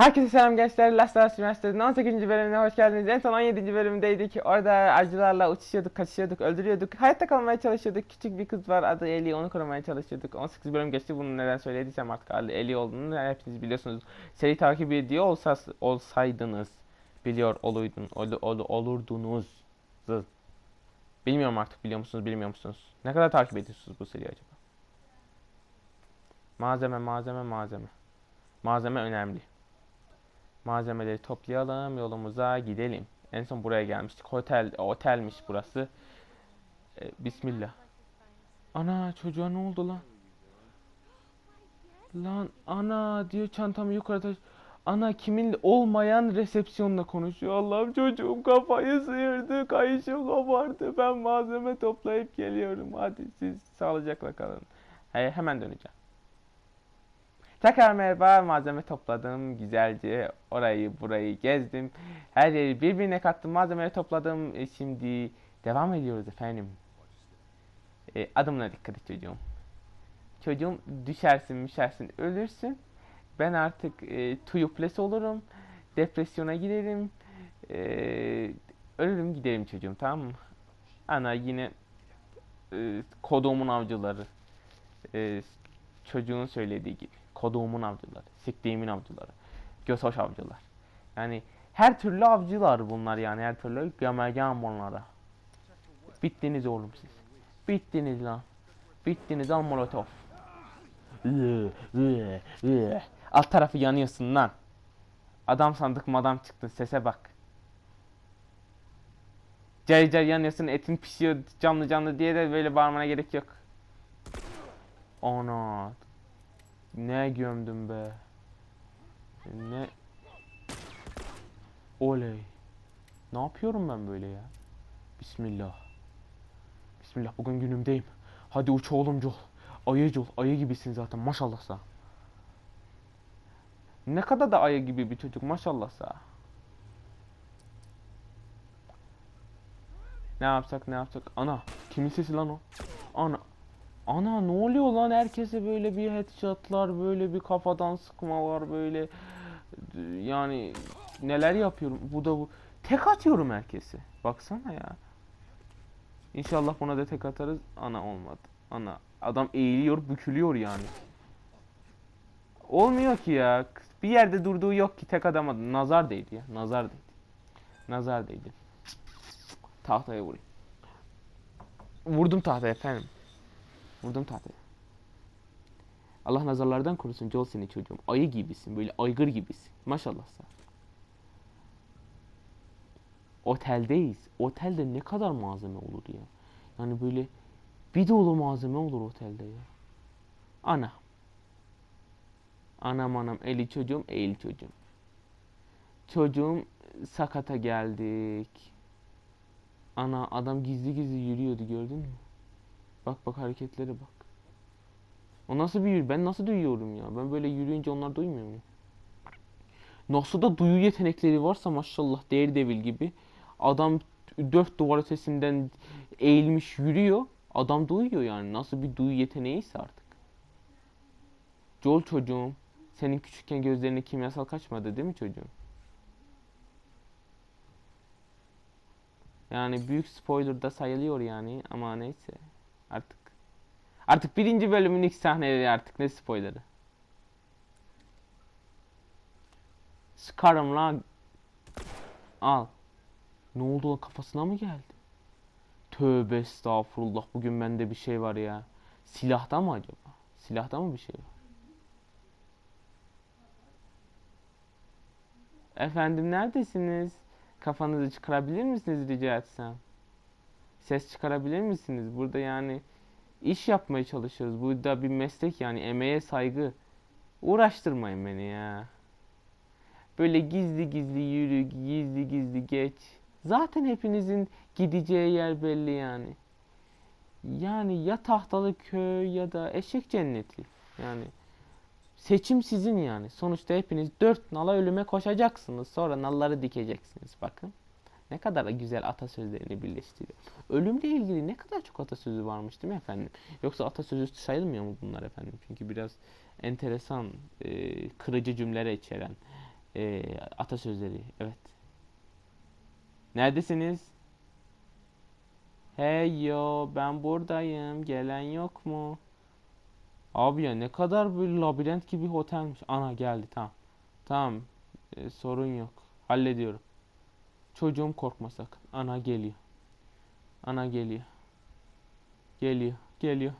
Herkese selam gençler. Las Vegas Üniversitesi'nin 18. bölümüne hoş geldiniz. En son 17. bölümdeydik. Orada acılarla uçuşuyorduk, kaçışıyorduk, öldürüyorduk. Hayatta kalmaya çalışıyorduk. Küçük bir kız var adı Ellie. Onu korumaya çalışıyorduk. 18 bölüm geçti. Bunu neden söylediysem artık Ellie olduğunu hepiniz biliyorsunuz. Seri takip ediyor olsa, olsaydınız biliyor oluydun, ol, ol, olurdunuz. Zı. Bilmiyorum artık biliyor musunuz, bilmiyor musunuz? Ne kadar takip ediyorsunuz bu seriyi acaba? Malzeme, malzeme, malzeme. Malzeme önemli. Malzemeleri toplayalım, yolumuza gidelim. En son buraya gelmiştik. Otel, otelmiş burası. Ee, Bismillah. Ana çocuğa ne oldu lan? Lan ana diyor çantamı yukarı taş. Ana kimin olmayan resepsiyonla konuşuyor. Allah'ım çocuğum kafayı sıyırdı. Kayışım kopardı. Ben malzeme toplayıp geliyorum. Hadi siz sağlıcakla kalın. He, hemen döneceğim. Tekrar merhaba malzeme topladım güzelce orayı burayı gezdim. Her yeri birbirine kattım malzemeleri topladım. E, şimdi devam ediyoruz efendim. E, adımına dikkat et çocuğum. Çocuğum düşersin müşersin ölürsün. Ben artık e, tuyuples olurum depresyona girerim. E, ölürüm giderim çocuğum tamam mı? Ana yine e, kodumun avcıları. E, çocuğun söylediği gibi koduğumun avcıları, siktiğimin avcıları, gösoş avcılar. Yani her türlü avcılar bunlar yani her türlü gömergen bunlara. Bittiniz oğlum siz. Bittiniz lan. Bittiniz al molotof. Alt tarafı yanıyorsun lan. Adam sandık madam çıktın sese bak. Cayır cayır yanıyorsun etin pişiyor canlı canlı diye de böyle bağırmana gerek yok. Ana ne gömdüm be. Ne? Oley. Ne yapıyorum ben böyle ya? Bismillah. Bismillah bugün günümdeyim. Hadi uç oğlum Col. Ayı Col. Ayı gibisin zaten maşallah sa. Ne kadar da ayı gibi bir çocuk maşallah sa. Ne yapsak ne yapsak? Ana kimin sesi lan o? Ana Ana ne oluyor lan? Herkese böyle bir headshotlar böyle bir kafadan sıkmalar böyle yani neler yapıyorum? Bu da bu. Tek atıyorum herkese. Baksana ya. İnşallah buna da tek atarız. Ana olmadı. Ana adam eğiliyor bükülüyor yani. Olmuyor ki ya. Bir yerde durduğu yok ki. Tek adamadı nazar değdi ya. Nazar değdi. Nazar değdi. Tahtaya vurayım. Vurdum tahtaya efendim Vurdum tahtaya. Allah nazarlardan korusun Joel seni çocuğum. Ayı gibisin. Böyle aygır gibisin. Maşallah sen. Oteldeyiz. Otelde ne kadar malzeme olur ya. Yani böyle bir dolu malzeme olur otelde ya. Ana. Anam anam eli çocuğum eğil çocuğum. Çocuğum sakata geldik. Ana adam gizli gizli yürüyordu gördün mü? Bak bak hareketlere bak. O nasıl bir yürü? Ben nasıl duyuyorum ya? Ben böyle yürüyünce onlar duymuyor mu? Nasıl da duyu yetenekleri varsa maşallah Daredevil gibi. Adam dört duvar ötesinden eğilmiş yürüyor. Adam duyuyor yani. Nasıl bir duyu yeteneğiyse artık. Joel çocuğum. Senin küçükken gözlerine kimyasal kaçmadı değil mi çocuğum? Yani büyük spoiler da sayılıyor yani ama neyse. Artık. Birinci bölümün ilk sahneleri artık ne spoilerı. Sıkarım lan. Al. Ne oldu kafasına mı geldi? Tövbe estağfurullah bugün bende bir şey var ya. Silahta mı acaba? Silahta mı bir şey var? Efendim neredesiniz? Kafanızı çıkarabilir misiniz rica etsem? Ses çıkarabilir misiniz? Burada yani iş yapmaya çalışıyoruz. Bu da bir meslek yani emeğe saygı. Uğraştırmayın beni ya. Böyle gizli gizli yürü, gizli gizli geç. Zaten hepinizin gideceği yer belli yani. Yani ya tahtalı köy ya da eşek cenneti. Yani seçim sizin yani. Sonuçta hepiniz dört nala ölüme koşacaksınız. Sonra nalları dikeceksiniz bakın. Ne kadar güzel atasözlerini birleştiriyor. Ölümle ilgili ne kadar çok atasözü varmış değil mi efendim? Yoksa atasözü sayılmıyor mu bunlar efendim? Çünkü biraz enteresan, e, kırıcı cümleler içeren Ee, atasözleri. Evet. Neredesiniz? Hey yo ben buradayım. Gelen yok mu? Abi ya ne kadar böyle labirent gibi otelmiş. Ana geldi tamam. Tamam. Ee, sorun yok. Hallediyorum. Çocuğum korkma sakın. Ana geliyor. Ana geliyor. Geliyor. Geliyor.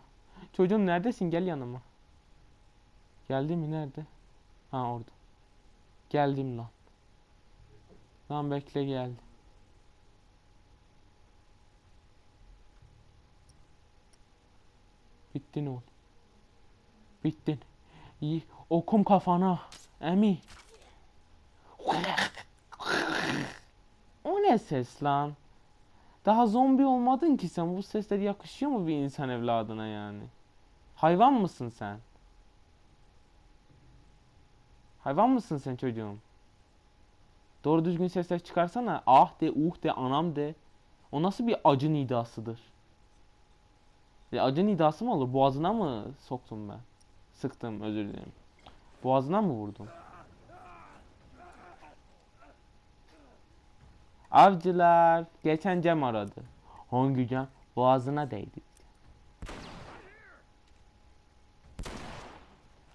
Çocuğum neredesin? Gel yanıma. Geldi mi? Nerede? Ha orada. Geldim lan. Lan bekle geldi. Bittin oğlum. Bittin. İyi. Okum kafana. Emi. O ne ses lan? Daha zombi olmadın ki sen. Bu sesler yakışıyor mu bir insan evladına yani? Hayvan mısın sen? Hayvan mısın sen çocuğum? Doğru düzgün sesler çıkarsana. Ah de, uh de, anam de. O nasıl bir acı nidasıdır? Ya acı nidası mı olur? Boğazına mı soktum ben? Sıktım özür dilerim. Boğazına mı vurdum? Avcılar geçen Cem aradı. Hangi Cem? Boğazına değdi.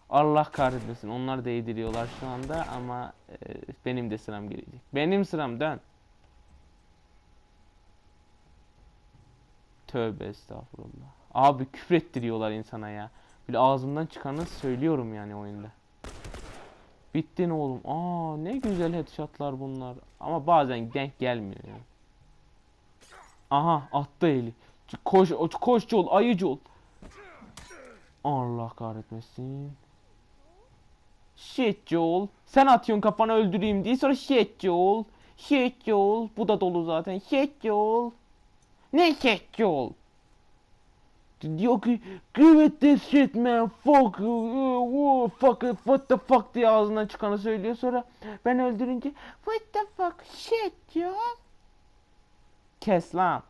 Allah kahretmesin. Onlar değdiriyorlar şu anda ama e, benim de sıram gelecek. Benim sıram dön. Tövbe estağfurullah. Abi küfrettiriyorlar insana ya. Böyle ağzımdan çıkanı söylüyorum yani oyunda. Bittin oğlum. Aa ne güzel headshotlar bunlar. Ama bazen denk gelmiyor ya. Aha attı eli. Koş koş Joel ayı Joel. Allah kahretmesin. Shit Joel. Sen atıyorsun kafana öldüreyim diye sonra shit Joel. Shit Joel. Bu da dolu zaten. Shit Joel. Ne shit Joel? Diyor ki give it this shit man fuck you fuck it, what the fuck diye ağzından çıkanı söylüyor sonra ben öldürünce what the fuck shit Joel. Kes lan.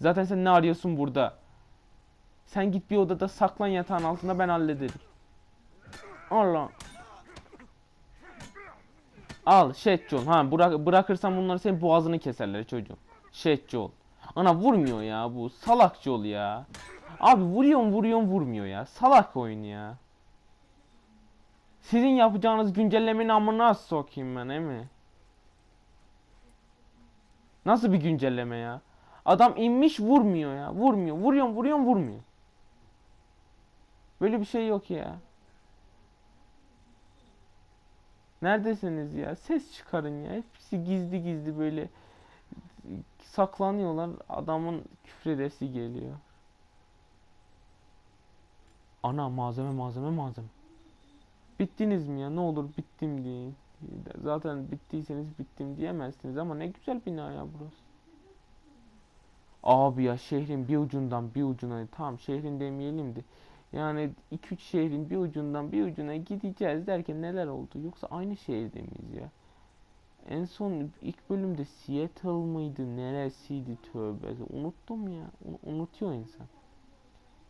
Zaten sen ne arıyorsun burada? Sen git bir odada saklan yatağın altında ben hallederim. Allah. Al Şetçol. Ha bırak bırakırsan bunları senin boğazını keserler çocuğum. Şetçol. Ana vurmuyor ya bu. Salak yol ya. Abi vuruyorum vuruyorum vurmuyor ya. Salak oyun ya. Sizin yapacağınız güncellemenin amına sokayım ben emi. Nasıl bir güncelleme ya? Adam inmiş vurmuyor ya. Vurmuyor. Vuruyorum vuruyorum vurmuyor. Böyle bir şey yok ya. Neredesiniz ya? Ses çıkarın ya. Hepsi gizli gizli böyle saklanıyorlar. Adamın küfredesi geliyor. Ana malzeme malzeme malzeme. Bittiniz mi ya? Ne olur bittim deyin. Zaten bittiyseniz bittim diyemezsiniz ama ne güzel bina ya burası. Abi ya şehrin bir ucundan bir ucuna tamam şehrin demeyelim de yani 2-3 şehrin bir ucundan bir ucuna gideceğiz derken neler oldu? Yoksa aynı şehirde miyiz ya? En son ilk bölümde Seattle mıydı? Neresiydi tövbe? Unuttum ya. Un- unutuyor insan.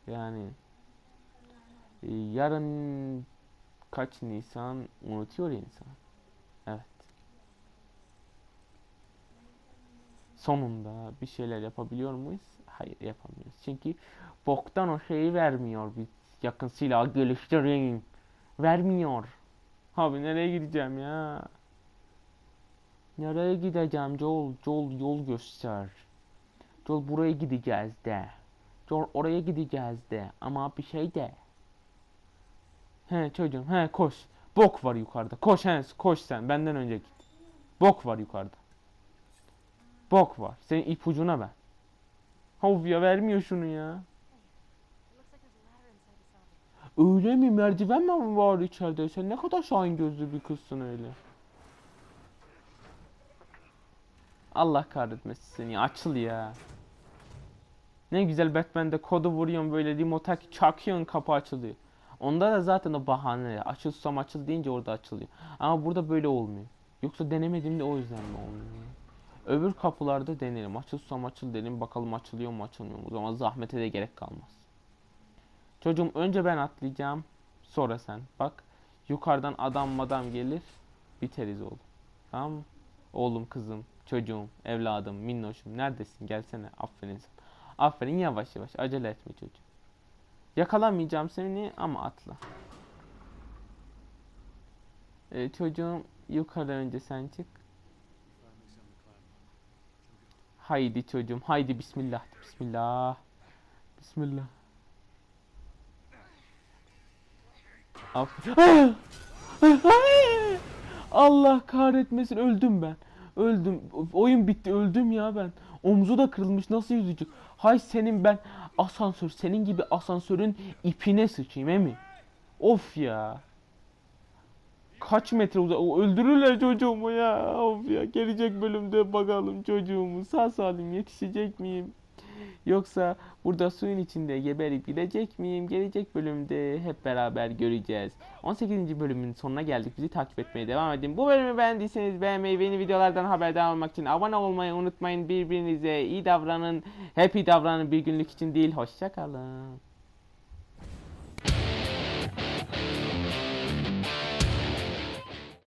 Yani e, yarın kaç Nisan unutuyor insan. Evet. Sonunda bir şeyler yapabiliyor muyuz? Hayır yapamıyoruz. Çünkü boktan o şeyi vermiyor bir yakın silah geliştireyim. Vermiyor. Abi nereye gideceğim ya? Nereye gideceğim Joel? Joel yol göster. Joel buraya gideceğiz de. Joel oraya gideceğiz de. Ama bir şey de. He çocuğum he koş. Bok var yukarıda. Koş he koş sen benden önce git. Bok var yukarıda. Bok var. Senin ipucuna ben. Of ya vermiyor şunu ya. Öyle mi? Merdiven mi var içeride? Sen ne kadar şahin gözlü bir kızsın öyle. Allah kahretmesin seni. Açıl ya. Ne güzel Batman'de kodu vuruyorsun böyle remote çakıyorsun kapı açılıyor. Onda da zaten o bahane. Açıl susam açıl deyince orada açılıyor. Ama burada böyle olmuyor. Yoksa denemediğimde o yüzden mi olmuyor? Öbür kapılarda denerim. Açıl susam açıl derim. Bakalım açılıyor mu açılmıyor mu? O zaman zahmete de gerek kalmaz. Çocuğum önce ben atlayacağım. Sonra sen. Bak Yukarıdan adam madam gelir. Biteriz oğlum. Tamam? Oğlum, kızım, çocuğum, evladım, minnoşum. Neredesin? Gelsene. Aferin sana. Aferin yavaş yavaş. Acele etme çocuğum. Yakalamayacağım seni ama atla. Ee, çocuğum yukarı önce sen çık. Haydi çocuğum. Haydi bismillah. Bismillah. Bismillah. Aferin. Allah kahretmesin öldüm ben. Öldüm. Oyun bitti öldüm ya ben. Omzu da kırılmış nasıl yüzecek? Hay senin ben asansör senin gibi asansörün ipine sıçayım emin. Of ya. Kaç metre uzak öldürürler çocuğumu ya. Of ya gelecek bölümde bakalım çocuğumu sağ salim yetişecek miyim? Yoksa burada suyun içinde geberip gidecek miyim? Gelecek bölümde hep beraber göreceğiz. 18. bölümün sonuna geldik. Bizi takip etmeye devam edin. Bu bölümü beğendiyseniz beğenmeyi ve yeni videolardan haberdar olmak için abone olmayı unutmayın. Birbirinize iyi davranın. Happy davranın bir günlük için değil. Hoşçakalın.